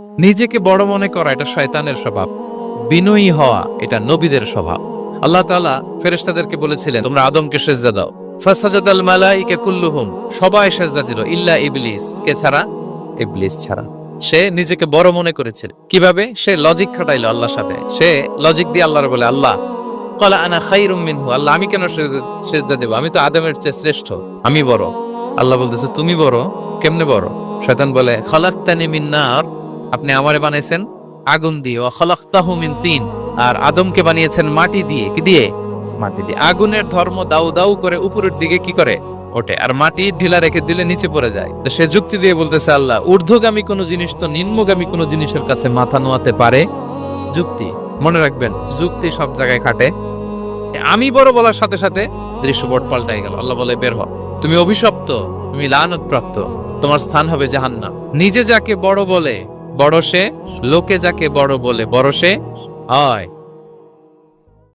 নিজেকে বড় মনে করা এটা শয়তানের স্বভাব। বিনয়ী হওয়া এটা নবীদের স্বভাব। আল্লাহ তাআলা ফেরেশতাদেরকে বলেছিলেন, তোমরা আদমকে সেজদা দাও। ফাসাজাদাল মালাইকা কুল্লুহুম, সবাই সেজদা দিল, ইল্লা ইবলিস। কে ছাড়া? ইবলিস ছাড়া। সে নিজেকে বড় মনে করেছিল কীভাবে? সে লজিক খাটাইলো আল্লাহর সাথে। সে লজিক দিয়ে আল্লাহর বলে, আল্লাহ, কলা আনা খাইরুম মিনহু। আল্লাহ, আমি কেন সেজদা- দেব? আমি তো আদমের চেয়ে শ্রেষ্ঠ। আমি বড়। আল্লাহ বলতেছে, তুমি বড়? কেমনে বড়? শয়তান বলে, খলাক্তানি মিন নার আপনি আমারে বানাইছেন? আগুন দিয়ে। ও খলাক্তাহু মিন তিন। আর আদমকে বানিয়েছেন মাটি দিয়ে। কি দিয়ে? মাটি দিয়ে। আগুনের ধর্ম দাউ দাউ করে উপরের দিকে কি করে? ওঠে। আর মাটি ঢিলা রেখে দিলে নিচে পড়ে যায়। তো সে যুক্তি দিয়ে বলতেছে, আল্লাহ, ঊর্ধ্বগামী কোনো জিনিস তো নিম্নগামী কোনো জিনিসের কাছে মাথা নোয়াতে পারে? যুক্তি। মনে রাখবেন, যুক্তি সব জায়গায় খাটে। আমি বড় বলার সাথে সাথে দৃশ্যপট পাল্টাই গেল। আল্লাহ বলে, বের হ। তুমি অভিশপ্ত, তুমি লানত প্রাপ্ত। তোমার স্থান হবে জাহান্নাম। নিজে যাকে বড় বলে বড় সে লোকে যাকে বড় বলে বড় সে হয়।